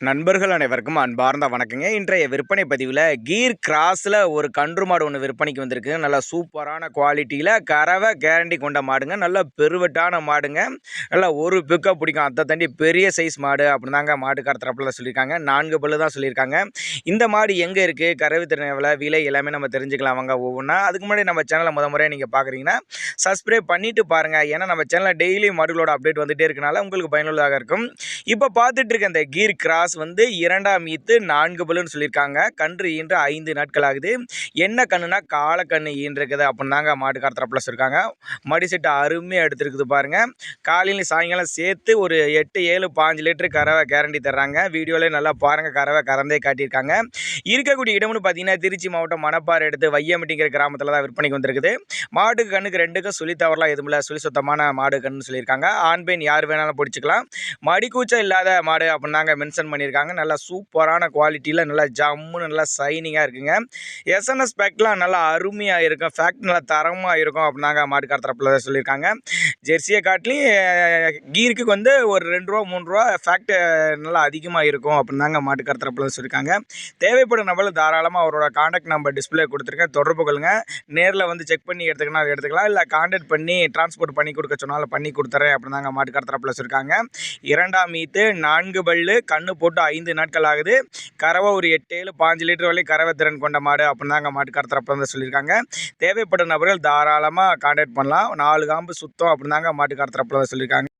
நண்பர்கள் அனைவருக்கும் அன்பார்ந்த வணக்கங்க. இன்றைய விற்பனை பதிவில் கீர் கிராஸில் ஒரு கன்று மாடு ஒன்று விற்பனைக்கு வந்திருக்கு. நல்லா சூப்பரான குவாலிட்டியில் கறவை கேரண்டி கொண்ட மாடுங்க. நல்ல பெருவெட்டான மாடுங்க. நல்லா ஒரு பிக்கப் பிடிக்கும். அதை தாண்டி பெரிய சைஸ் மாடு அப்படின்னு தாங்க மாடு கடத்துறப்பில் சொல்லியிருக்காங்க. நான்கு பல்லு தான் சொல்லியிருக்காங்க. இந்த மாடு எங்கே இருக்குது கறவை திறன் எவ்வளோ விலை எல்லாமே நம்ம தெரிஞ்சுக்கலாம் வாங்க ஒவ்வொன்றா அதுக்கு முன்னாடி நம்ம சேனலை முத முறையாக நீங்கள் பார்க்குறீங்கன்னா சப்ஸ்கிரைப் பண்ணிவிட்டு பாருங்கள் ஏன்னா நம்ம சேனலில் டெய்லி மாடுகளோட அப்டேட் வந்துகிட்டே இருக்கனால உங்களுக்கு பயனுள்ளதாக இருக்கும். இப்போ பார்த்துட்டு இருக்க இந்த கீர் கிராஸ் வந்து இரண்டாம் ஈத்து நான்கு பலுன்னு சொல்லியிருக்காங்க. கன்று ஈன்று ஐந்து நாட்கள் ஆகுது என்ன கண்ணுனா காலக்கண்ணு ஈன்றிருக்குது அப்படின்னாங்க மாடு கடத்துறப்பில் சொல்லியிருக்காங்க. மடி செட்டு அருமையாக எடுத்துருக்குது பாருங்க. காலையில் சாயங்காலம் சேர்த்து ஒரு எட்டு ஏழு பாஞ்சு லிட்டரு கறவை கேரண்டி தர்றாங்க. வீடியோவிலே நல்லா பாருங்கள் கறவை கறந்தே காட்டியிருக்காங்க. இருக்கக்கூடிய இடம்னு பார்த்தீங்கன்னா திருச்சி மாவட்டம் மணப்பாறை எடுத்து வையம்பட்டிங்கிற கிராமத்தில் தான் விற்பனைக்கு வந்திருக்குது. மாட்டுக்கு கண்ணுக்கு ரெண்டுக்கும் சொல்லி தவறலாம் எதுவும் இல்லை. சொல்லி சுத்தமான மாடு கண்ணுன்னு சொல்லியிருக்காங்க. ஆண் பெண் யார் வேணாலும் பிடிச்சிக்கலாம். மடிக்கூச்சம் இல்லாத மாடு அப்படின்னாங்க மென்ஷன் பண்ணியிருக்காங்க. நல்லா சூப்பரான குவாலிட்டியில் நல்லா ஜம்முன்னு நல்லா சைனிங்காக இருக்குங்க. எஸ்என்எஸ் பேக்லாம் நல்லா அருமையாக இருக்கும். ஃபேக்ட் நல்லா தரமாக இருக்கும் அப்படின்னாங்க மாடு கடத்தரப்பில் சொல்லியிருக்காங்க. ஜெர்சியை காட்டிலையும் கீருக்கு வந்து ஒரு ரெண்டு ரூபா மூணு ரூபா ஃபேக்ட் நல்லா அதிகமாக இருக்கும் அப்படின்னு தாங்க மாட்டு கடத்தரப்பில் சொல்லியிருக்காங்க. தேவைப்படும் நபர் தாராளமாக அவரோட காண்டாக்ட் நம்பர் டிஸ்பிளே கொடுத்துருக்கேன் தொடர்பு கொள்ளுங்க. நேரில் வந்து செக் பண்ணி எடுத்துக்கணும் எடுத்துக்கலாம். இல்லை காண்டாக்ட் பண்ணி டிரான்ஸ்போர்ட் பண்ணி கொடுக்க சொன்னாலும் பண்ணி கொடுத்துறேன் அப்படின்னாங்க மாட்டு கடத்தரப்பில் சொல்லியிருக்காங்க. இரண்டாம் மீத்து நான்கு பல்லு கண்ணு போட்டு ஐந்து நாட்கள் ஆகுது. கறவை ஒரு எட்டு ஏழு பாஞ்சு லிட்டர் வரை கறவை திறன் கொண்ட மாடு அப்படின்னு தாங்க மாட்டு கடத்தரப்பில் வந்து சொல்லியிருக்காங்க. தேவைப்படும் நபர்கள் தாராளமாக காண்டாக்ட் பண்ணலாம். நாலு காம்பு சுத்தம் அப்படின்னு அப்படின்னாங்க மாட்டு கடத்தரப்பில் வந்து சொல்லியிருக்காங்க